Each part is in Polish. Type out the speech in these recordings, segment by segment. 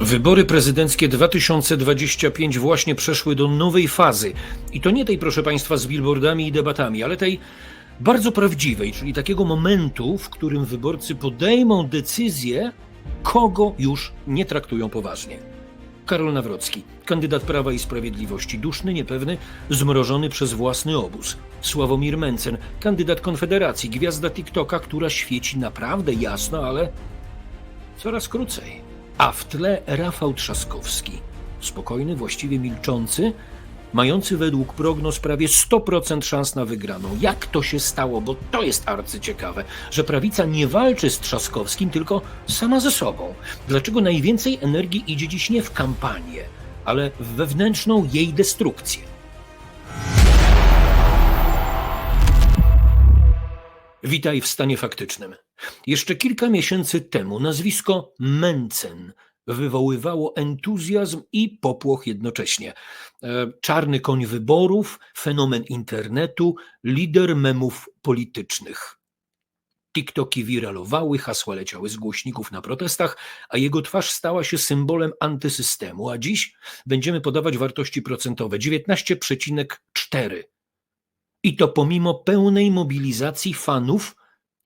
Wybory prezydenckie 2025 właśnie przeszły do nowej fazy. I to nie tej, proszę Państwa, z billboardami i debatami, ale tej bardzo prawdziwej, czyli takiego momentu, w którym wyborcy podejmą decyzję, kogo już nie traktują poważnie. Karol Nawrocki, kandydat Prawa i Sprawiedliwości, duszny, niepewny, zmrożony przez własny obóz. Sławomir Mencen, kandydat Konfederacji, gwiazda TikToka, która świeci naprawdę jasno, ale coraz krócej. A w tle Rafał Trzaskowski, spokojny, właściwie milczący, mający według prognoz prawie 100% szans na wygraną. Jak to się stało? Bo to jest arcyciekawe, że prawica nie walczy z Trzaskowskim, tylko sama ze sobą. Dlaczego najwięcej energii idzie dziś nie w kampanię, ale w wewnętrzną jej destrukcję? Witaj w stanie faktycznym. Jeszcze kilka miesięcy temu nazwisko Mencen wywoływało entuzjazm i popłoch jednocześnie. E, Czarny koń wyborów, fenomen internetu, lider memów politycznych. TikToki wiralowały, hasła leciały z głośników na protestach, a jego twarz stała się symbolem antysystemu. A dziś będziemy podawać wartości procentowe 19,4. I to pomimo pełnej mobilizacji fanów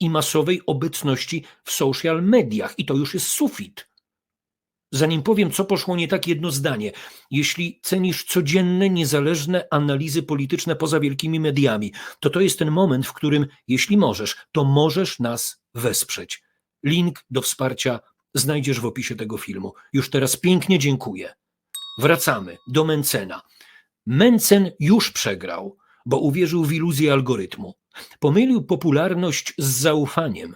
i masowej obecności w social mediach. I to już jest sufit. Zanim powiem, co poszło nie tak, jedno zdanie. Jeśli cenisz codzienne, niezależne analizy polityczne poza wielkimi mediami, to to jest ten moment, w którym, jeśli możesz, to możesz nas wesprzeć. Link do wsparcia znajdziesz w opisie tego filmu. Już teraz pięknie dziękuję. Wracamy do Mencena. Mencen już przegrał, bo uwierzył w iluzję algorytmu. Pomylił popularność z zaufaniem,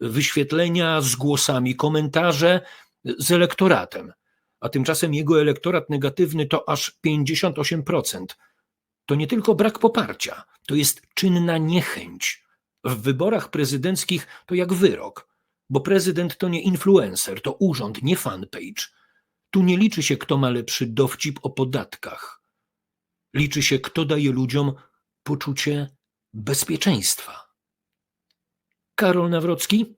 wyświetlenia z głosami, komentarze z elektoratem. A tymczasem jego elektorat negatywny to aż 58%. To nie tylko brak poparcia, to jest czynna niechęć. W wyborach prezydenckich to jak wyrok, bo prezydent to nie influencer, to urząd, nie fanpage. Tu nie liczy się, kto ma lepszy dowcip o podatkach. Liczy się, kto daje ludziom poczucie bezpieczeństwa. Karol Nawrocki?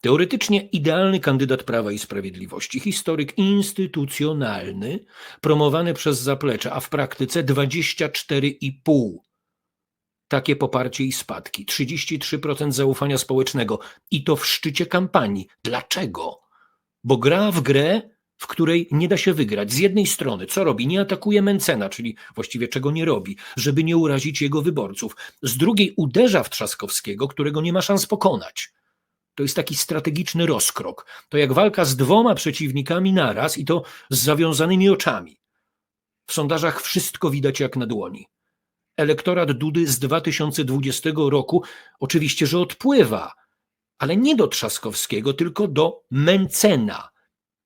Teoretycznie idealny kandydat Prawa i Sprawiedliwości, historyk instytucjonalny, promowany przez zaplecze, a w praktyce 24,5. Takie poparcie i spadki, 33% zaufania społecznego i to w szczycie kampanii. Dlaczego? Bo gra w grę, w której nie da się wygrać. Z jednej strony, co robi? Nie atakuje Mencena, czyli właściwie czego nie robi, żeby nie urazić jego wyborców. Z drugiej uderza w Trzaskowskiego, którego nie ma szans pokonać. To jest taki strategiczny rozkrok. To jak walka z dwoma przeciwnikami naraz i to z zawiązanymi oczami. W sondażach wszystko widać jak na dłoni. Elektorat Dudy z 2020 roku oczywiście, że odpływa, ale nie do Trzaskowskiego, tylko do Mencena.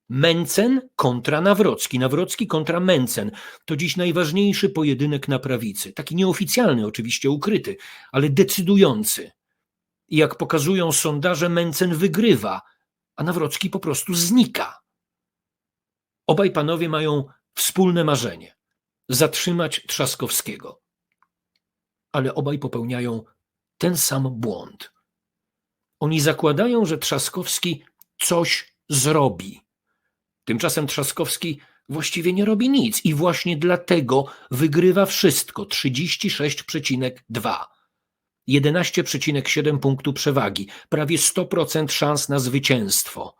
Mencen kontra Nawrocki, Nawrocki kontra Mencen. To dziś najważniejszy pojedynek na prawicy. Taki nieoficjalny, oczywiście ukryty, ale decydujący. I jak pokazują sondaże, Mencen wygrywa, a Nawrocki po prostu znika. Obaj panowie mają wspólne marzenie zatrzymać Trzaskowskiego. Ale obaj popełniają ten sam błąd. Oni zakładają, że Trzaskowski coś zrobi. Tymczasem Trzaskowski właściwie nie robi nic i właśnie dlatego wygrywa wszystko 36,2. 11,7 punktu przewagi, prawie 100% szans na zwycięstwo.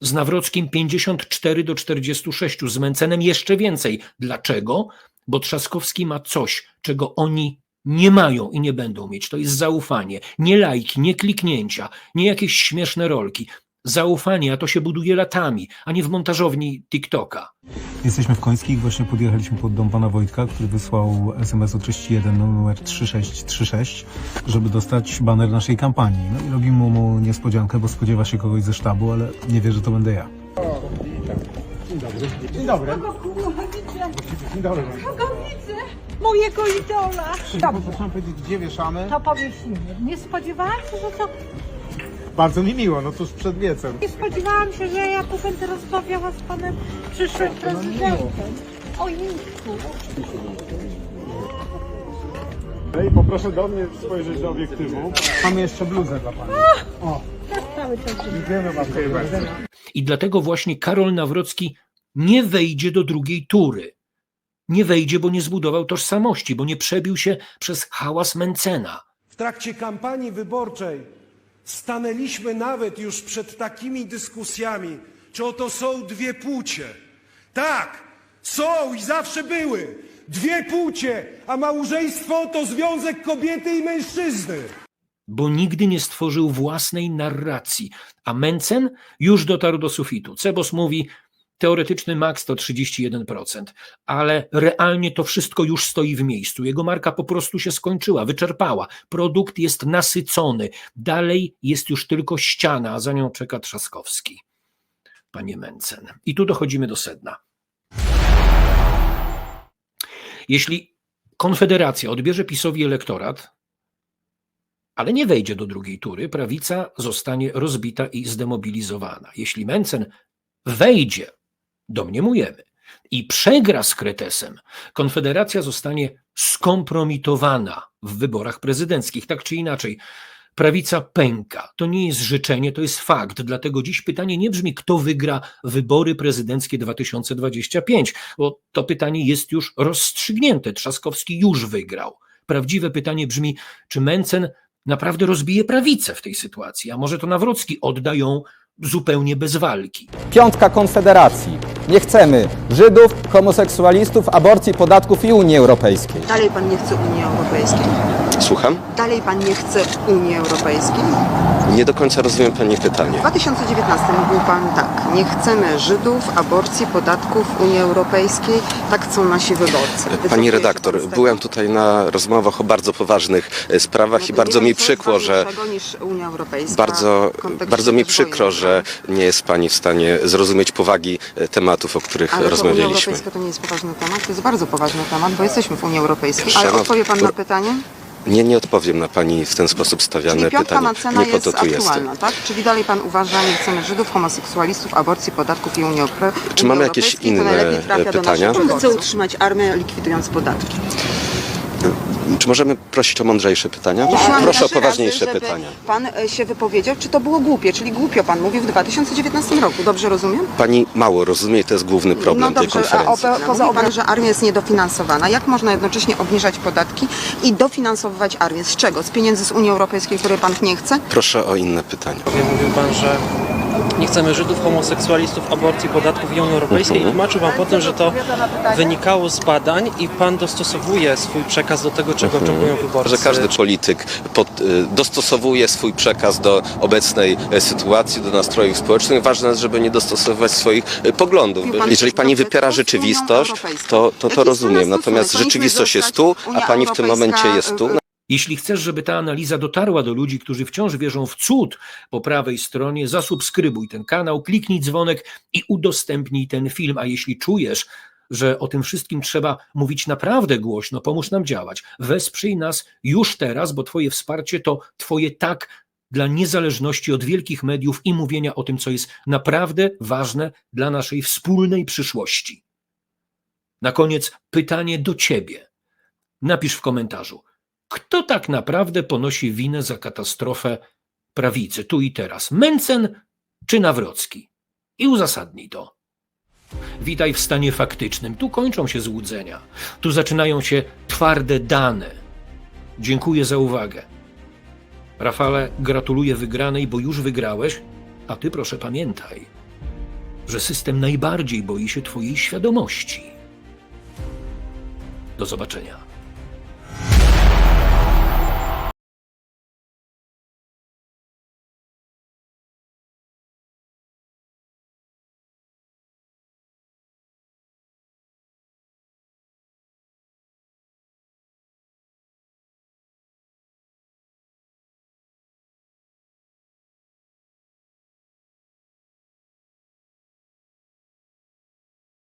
Z Nawrockim 54 do 46, z Mencenem jeszcze więcej. Dlaczego? Bo Trzaskowski ma coś, czego oni nie mają i nie będą mieć. To jest zaufanie. Nie lajki, nie kliknięcia, nie jakieś śmieszne rolki. Zaufanie, a to się buduje latami, a nie w montażowni TikToka. Jesteśmy w Końskich, właśnie podjechaliśmy pod dom pana Wojtka, który wysłał SMS o treści 1 na numer 3636, żeby dostać baner naszej kampanii. No i robimy mu niespodziankę, bo spodziewa się kogoś ze sztabu, ale nie wie, że to będę ja. Dzień dobry. Dzień dobry. Kogo widzę? Mojego idola. Dobrze, Proszę powiedzieć, gdzie wieszamy? to powiesimy. Nie spodziewałam się, że to... Bardzo mi miło, no tuż przed wiecem. Nie spodziewałam się, że ja tu będę rozmawiała z panem przyszłym prezydentem. Ojejku. I poproszę do mnie spojrzeć do obiektywu. Mamy jeszcze bluzę dla Pani. O, Tak cały czas. dziękujemy bardzo. I dlatego właśnie Karol Nawrocki nie wejdzie do drugiej tury. Nie wejdzie, bo nie zbudował tożsamości, bo nie przebił się przez hałas Mencena. W trakcie kampanii wyborczej stanęliśmy nawet już przed takimi dyskusjami, czy oto są dwie płcie. Tak, są i zawsze były dwie płcie, a małżeństwo to związek kobiety i mężczyzny. bo nigdy nie stworzył własnej narracji. A Mencen już dotarł do sufitu. Cebos mówi, teoretyczny maks to 31%, ale realnie to wszystko już stoi w miejscu. Jego marka po prostu się skończyła, wyczerpała. Produkt jest nasycony. Dalej jest już tylko ściana, a za nią czeka Trzaskowski. Panie Mencen. I tu dochodzimy do sedna. Jeśli Konfederacja odbierze PiSowi elektorat, ale nie wejdzie do drugiej tury, prawica zostanie rozbita i zdemobilizowana. Jeśli Mencen wejdzie, domniemujemy, i przegra z Kretesem, Konfederacja zostanie skompromitowana w wyborach prezydenckich, tak czy inaczej. Prawica pęka. To nie jest życzenie, to jest fakt. Dlatego dziś pytanie nie brzmi, kto wygra wybory prezydenckie 2025, bo to pytanie jest już rozstrzygnięte. Trzaskowski już wygrał. Prawdziwe pytanie brzmi, czy Mencen naprawdę rozbije prawicę w tej sytuacji, a może to Nawrocki odda ją zupełnie bez walki. Piątka Konfederacji. Nie chcemy Żydów, homoseksualistów, aborcji, podatków i Unii Europejskiej. Dalej pan nie chce Unii Europejskiej? Słucham? Dalej pan nie chce Unii Europejskiej? Nie do końca rozumiem Pani W pytanie. 2019 mówił pan tak, nie chcemy Żydów, aborcji, podatków, Unii Europejskiej, tak chcą nasi wyborcy. Pani redaktor, byłem tutaj na rozmowach o bardzo poważnych e, sprawach No i bardzo mi przykro, że ważniejszego niż Unia Europejska bardzo, w bardzo mi przykro, że nie jest Pani w stanie zrozumieć powagi e, tematów, o których Ale to Unia rozmawialiśmy. Europejska to nie jest poważny temat, to jest bardzo poważny temat, bo jesteśmy w Unii Europejskiej. Ale Szanowna- odpowie pan na pytanie? Nie, nie odpowiem na Pani w ten sposób stawiane Czyli piątka pytanie. Nie po to tu aktualna, tak? Czyli dalej pan uważa, nie chcemy Żydów, homoseksualistów, aborcji, podatków i Unii Europejskiej. Czy mamy jakieś inne, pytania? wyborców. Chce utrzymać armię likwidując podatki. Czy możemy prosić o mądrzejsze pytania? Prosiłam Proszę o razy, poważniejsze żeby pytania. Pan e, się wypowiedział, czy to było głupie, czyli głupio pan mówił w 2019 roku, dobrze rozumiem? Pani mało rozumie to jest główny problem no tej dobrze, a konferencji. opo- poza pan, że armia jest niedofinansowana, jak można jednocześnie obniżać podatki i dofinansowywać armię? Z czego? Z pieniędzy z Unii Europejskiej, które pan nie chce? Proszę o inne pytania. Mówił pan, że nie chcemy Żydów, homoseksualistów, aborcji, podatków i Unii Europejskiej i tłumaczył pan potem, że to wynikało z badań i pan dostosowuje swój przekaz do tego, czego oczekują wyborcy. że każdy polityk pod, y, dostosowuje swój przekaz do obecnej e, sytuacji, do nastrojów społecznych. Ważne jest, żeby nie dostosowywać swoich e, poglądów. Jeżeli że pani to wypiera rzeczywistość, to to, to Jaki rozumiem. Natomiast rzeczywistość jest tu, a pani w tym momencie jest tu. Jeśli chcesz, żeby ta analiza dotarła do ludzi, którzy wciąż wierzą w cud po prawej stronie, zasubskrybuj ten kanał, kliknij dzwonek i udostępnij ten film. A jeśli czujesz, że o tym wszystkim trzeba mówić naprawdę głośno, pomóż nam działać. Wesprzyj nas już teraz, bo Twoje wsparcie to Twoje tak dla niezależności od wielkich mediów i mówienia o tym, co jest naprawdę ważne dla naszej wspólnej przyszłości. Na koniec pytanie do Ciebie. Napisz w komentarzu, kto tak naprawdę ponosi winę za katastrofę prawicy tu i teraz? Mencen czy Nawrocki? I uzasadnij to. Witaj w stanie faktycznym. Tu kończą się złudzenia. Tu zaczynają się twarde dane. Dziękuję za uwagę. Rafale, gratuluję wygranej, bo już wygrałeś, a ty proszę pamiętaj, że system najbardziej boi się twojej świadomości. Do zobaczenia.